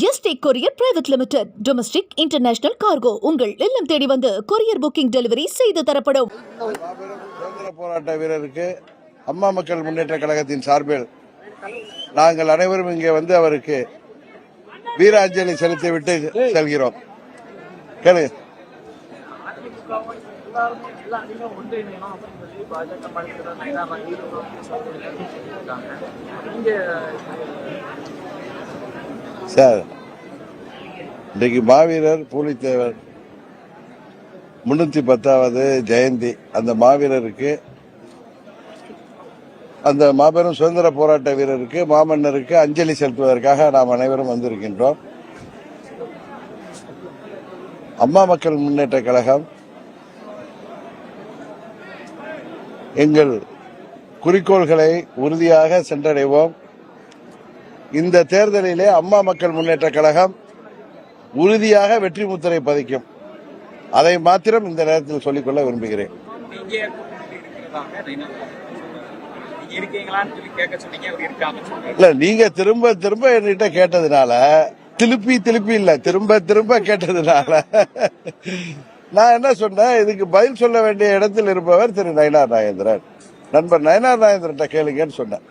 ST courier private limited. Domestic international cargo உங்கள் இல்லம் தேடி வந்து கொரியர் புக்கிங் டெலிவரி செய்து தரப்படும். போராட்ட வீரருக்கு அம்மா மக்கள் முன்னேற்ற கழகத்தின் சார்பில் நாங்கள் அனைவரும் இங்கே வந்து அவருக்கு வீராஞ்சலி செலுத்திவிட்டு செல்கிறோம். கேளுங்க. சார் இன்றைக்கு மாவீரர் பூலித்தேவர் முன்னூத்தி பத்தாவது ஜெயந்தி. அந்த மாவீரருக்கு அந்த மாபெரும் சுதந்திர போராட்ட வீரருக்கு மாமன்னருக்கு அஞ்சலி செலுத்துவதற்காக நாம் அனைவரும் வந்திருக்கின்றோம். அம்மா மக்கள் முன்னேற்ற கழகம் எங்கள் குறிக்கோள்களை உறுதியாக சென்றடைவோம். இந்த தேர்தலிலே அம்மா மக்கள் முன்னேற்ற கழகம் உறுதியாக வெற்றி முத்திரை பதிக்கும். அதை மாத்திரம் இந்த நேரத்தில் சொல்லிக்கொள்ள விரும்புகிறேன். இல்ல நீங்க திரும்ப திரும்ப என்கிட்ட கேட்டதுனால திருப்பி திருப்பி இல்ல திரும்ப திரும்ப கேட்டதுனால நான் என்ன சொன்னேன்? இதுக்கு பதில் சொல்ல வேண்டிய இடத்தில் இருப்பவர் திரு நயனார் நாயேந்திரன். நண்பர் நயனார் நாகேந்திரன்ட்ட கேளுங்கன்னு சொன்னேன்.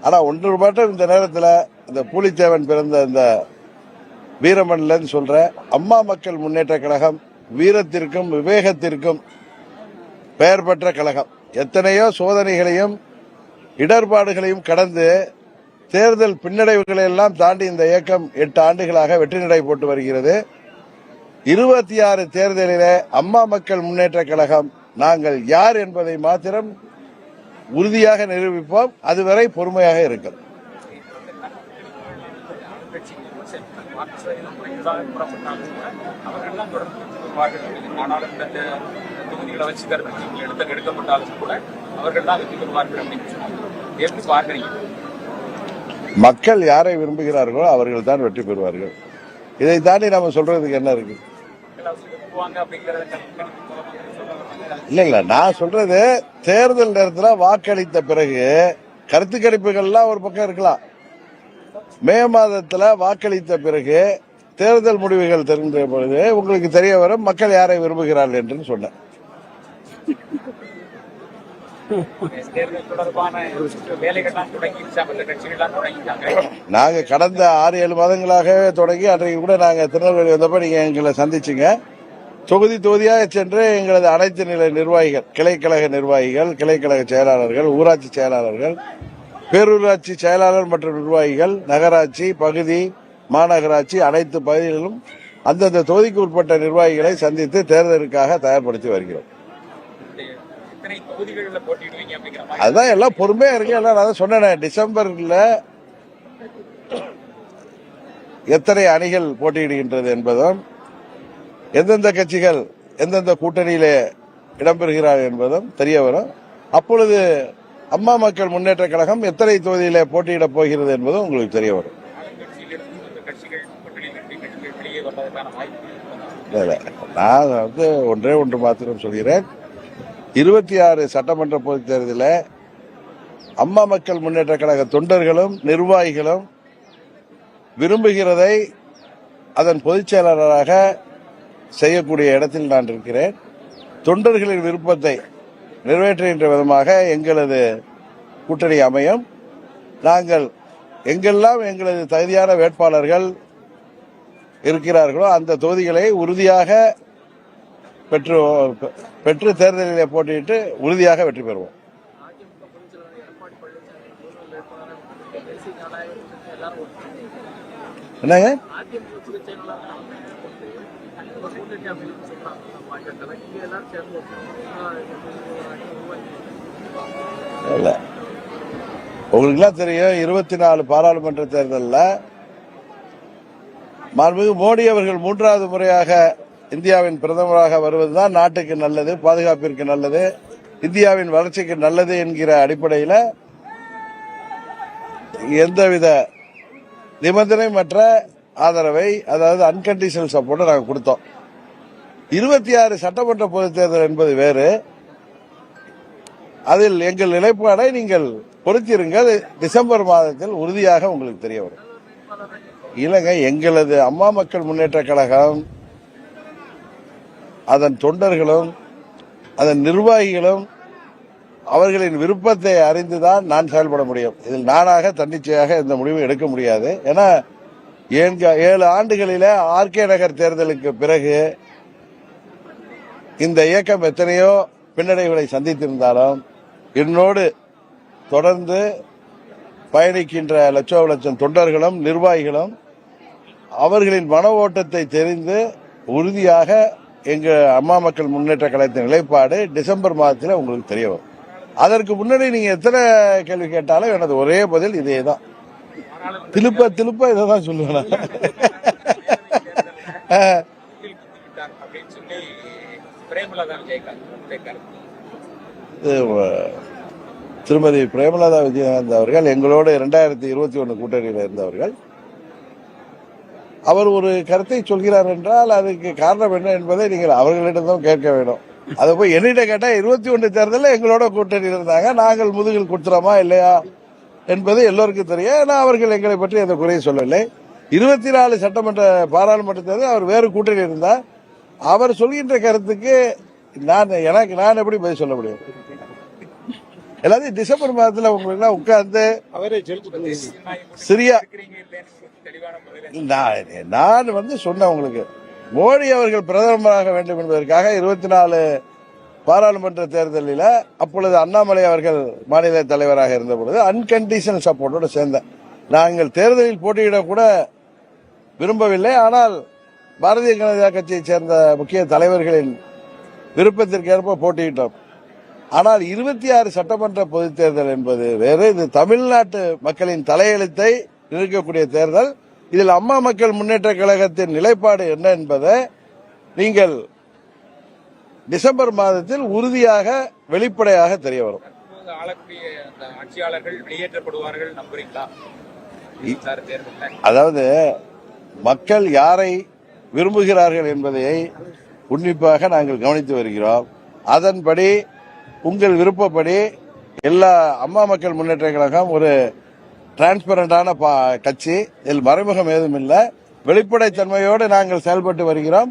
ஆனா ஒன்று மட்டும் இந்த நேரத்தில் இந்த பூலித்தேவன் பிறந்த இந்த வீரமணிலன்னு சொல்ற அம்மா மக்கள் முன்னேற்ற கழகம் வீரத்திற்கும் விவேகத்திற்கும் பெயர் பெற்ற கழகம். எத்தனையோ சோதனைகளையும் இடர்பாடுகளையும் கடந்து தேர்தல் பின்னடைவுகளை எல்லாம் தாண்டி இந்த இயக்கம் எட்டு ஆண்டுகளாக வெற்றி நடை போட்டு வருகிறது. இருபத்தி ஆறு தேர்தலிலே அம்மா மக்கள் முன்னேற்ற கழகம் நாங்கள் யார் என்பதை மாத்திரம் உறுதியாக நிரூபிப்போம். அதுவரை பொறுமையாக இருக்கும் தொகுதிகளை வச்சு எடுத்த எடுக்கப்பட்டாலும் கூட அவர்கள் தான் வெற்றி பெறுவார்கள். அப்படின்னு எப்படி மக்கள் யாரை விரும்புகிறார்களோ அவர்கள் தான் வெற்றி பெறுவார்கள் இதை தாண்டி நம்ம சொல்றதுக்கு என்ன இருக்கு இல்ல இல்ல. நான் சொல்றது தேர்தல் நேரத்தில் வாக்களித்த பிறகு கருத்து கணிப்புகள்லாம் ஒரு பக்கம் இருக்கலாம். மே மாதத்துல வாக்களித்த பிறகு தேர்தல் முடிவுகள் தெரிந்த பொழுது உங்களுக்கு தெரிய வரும் மக்கள் யாரை விரும்புகிறார்கள் என்று சொன்னேன். நாங்க கடந்த ஆறு ஏழு மாதங்களாகவே தொடங்கி அன்றைக்கு கூட நாங்க திருநெல்வேலி வந்தப்ப நீங்க எங்களை சந்திச்சீங்க. தொகுதி தொகுதியாக சென்று எங்களது அனைத்து நிலை நிர்வாகிகள் கிளைக்கழக நிர்வாகிகள் கிளைக்கழக செயலாளர்கள் ஊராட்சி செயலாளர்கள் பேரூராட்சி செயலாளர் மற்றும் நிர்வாகிகள் நகராட்சி பகுதி மாநகராட்சி அனைத்து பகுதிகளிலும் அந்தந்த தொகுதிக்கு உட்பட்ட நிர்வாகிகளை சந்தித்து தேர்தலுக்காக தயார்படுத்தி வருகிறோம். அதுதான் எல்லாம் பொறுமையா இருக்கு. எல்லாம் நான் சொன்னேன் டிசம்பர்ல எத்தனை அணிகள் போட்டியிடுகின்றது என்பதும் எந்தெந்த கட்சிகள் எந்தெந்த கூட்டணியிலே இடம்பெறுகிறார் என்பதும் தெரிய வரும். அப்பொழுது அம்மா மக்கள் முன்னேற்ற கழகம் எத்தனை தொகுதியிலே போட்டியிடப் போகிறது என்பதும் உங்களுக்கு தெரிய வரும். நான் வந்து ஒன்றே ஒன்று மாத்திரம் சொல்கிறேன். இருபத்தி ஆறு சட்டமன்ற பொதுத் தேர்தலில் அம்மா மக்கள் முன்னேற்ற கழக தொண்டர்களும் நிர்வாகிகளும் விரும்புகிறதை அதன் பொதுச் செயலாளராக செய்யக்கூடிய இடத்தில் நான் இருக்கிறேன். தொண்டர்களின் விருப்பத்தை நிறைவேற்றுகின்ற விதமாக எங்களது கூட்டணி அமையும். நாங்கள் எங்கெல்லாம் எங்களது தகுதியான வேட்பாளர்கள் இருக்கிறார்களோ அந்த தொகுதிகளை உறுதியாக பெற்று பெற்று தேர்தலிலே போட்டியிட்டு உறுதியாக வெற்றி பெறுவோம். என்னங்க? அதிமுக கூட்டணி அப்படின்னு எல்லாரும் சேர்ந்து உங்களுக்குலாம் தெரியும்? இருபத்தி நாலு பாராளுமன்ற தேர்தலில் மாண்புமிகு மோடி அவர்கள் மூன்றாவது முறையாக இந்தியாவின் பிரதமராக வருவதுதான் நாட்டுக்கு நல்லது பாதுகாப்பிற்கு நல்லது இந்தியாவின் வளர்ச்சிக்கு நல்லது என்கிற அடிப்படையில் எந்தவித நிபந்தனை மற்ற ஆதரவை அதாவது அன்கண்டிஷனல் சப்போர்ட்டை நாங்கள் கொடுத்தோம். இருபத்தி ஆறு சட்டமன்ற பொதுத் தேர்தல் என்பது வேறு. அதில் எங்கள் நிலைப்பாடை நீங்கள் பொறுத்திருங்கள் டிசம்பர் மாதத்தில் உறுதியாக உங்களுக்கு தெரிய வரும். இல்லைங்க எங்களது அம்மா மக்கள் முன்னேற்ற கழகம் அதன் தொண்டர்களும் அதன் நிர்வாகிகளும் அவர்களின் விருப்பத்தை அறிந்துதான் நான் செயல்பட முடியும். இதில் நானாக தன்னிச்சையாக இந்த முடிவு எடுக்க முடியாது. ஏன்னா ஏழு- ஏழு ஆர்கே நகர் தேர்தலுக்கு பிறகு இந்த இயக்கம் எத்தனையோ பின்னடைவுகளை சந்தித்திருந்தாலும் என்னோடு தொடர்ந்து பயணிக்கின்ற லட்சோ லட்சம் தொண்டர்களும் நிர்வாகிகளும் அவர்களின் மன ஓட்டத்தை தெரிந்து உறுதியாக எங்கள் அம்மா மக்கள் முன்னேற்ற கழகத்தின் நிலைப்பாடு டிசம்பர் மாதத்தில் உங்களுக்கு தெரிய வரும். அதற்கு முன்னாடி நீங்க எத்தனை கேள்வி கேட்டாலும் எனது ஒரே பதில் இதே தான் திருப்ப திருப்ப இதை தான் சொல்லுவேன் திருமதி பிரேமலதா விஜயகாந்த் அவர்கள் எங்களோட இரண்டாயிரத்தி இருபத்தி ஒன்று கூட்டணியில் இருந்தவர்கள். அவர் ஒரு கருத்தை சொல்கிறார் என்றால் அதுக்கு காரணம் என்ன என்பதை நீங்கள் அவர்களிடம் கேட்க வேண்டும் அதை போய் என்னிட்ட கேட்டால் இருபத்தி ஒன்று தேர்தலில் எங்களோட கூட்டணியில் இருந்தாங்க. நாங்கள் முதுகில் கொடுத்துறோமா இல்லையா? என்பது எல்லோருக்கும் தெரியும். ஏன்னா அவர்கள் எங்களை பற்றி அந்த குறையை சொல்லவில்லை. இருபத்தி நாலு சட்டமன்ற பாராளுமன்ற தேர்தல் அவர் வேறு கூட்டணியில் இருந்தார். அவர் சொல்கின்ற கருத்துக்கு நான் எனக்கு நான் எப்படி பதில் சொல்ல முடியும்? எல்லாத்தையும் டிசம்பர் மாதத்துல உங்களுக்கு உட்கார்ந்து சிரியா நான் வந்து சொன்னேன் உங்களுக்கு. மோடி அவர்கள் பிரதமராக வேண்டும் என்பதற்காக இருபத்தி நாலு பாராளுமன்ற தேர்தலில் அப்பொழுது அண்ணாமலை அவர்கள் மாநில தலைவராக இருந்த பொழுது அன்கண்டிஷனல் சப்போர்ட்டோடு சேர்ந்தேன். நாங்கள் தேர்தலில் போட்டியிட கூட விரும்பவில்லை. ஆனால் பாரதிய ஜனதா கட்சியைச் சேர்ந்த முக்கிய தலைவர்களின் விருப்பத்திற்கேற்ப போட்டியிட்டோம். ஆனால் இருபத்தி ஆறு சட்டமன்ற பொதுத் தேர்தல் என்பது வேறு. இது தமிழ்நாட்டு மக்களின் தலையெழுத்தை இருக்கக்கூடிய தேர்தல். இதில் அம்மா மக்கள் முன்னேற்ற கழகத்தின் நிலைப்பாடு என்ன என்பதை நீங்கள் டிசம்பர் மாதத்தில் உறுதியாக வெளிப்படையாக தெரிய வரும். ஆட்சியாளர்கள் வெளியேற்றப்படுவார்கள் நம்புறீங்களா? அதாவது மக்கள் யாரை விரும்புகிறார்கள் என்பதை உன்னிப்பாக நாங்கள் கவனித்து வருகிறோம். அதன்படி உங்கள் விருப்பப்படி எல்லா அம்மா மக்கள் முன்னேற்ற கழகம் ஒரு டிரான்ஸ்பரண்டான கட்சி. இதில் மறைமுகம் ஏதும் இல்லை வெளிப்படைத்தன்மையோடு நாங்கள் செயல்பட்டு வருகிறோம்.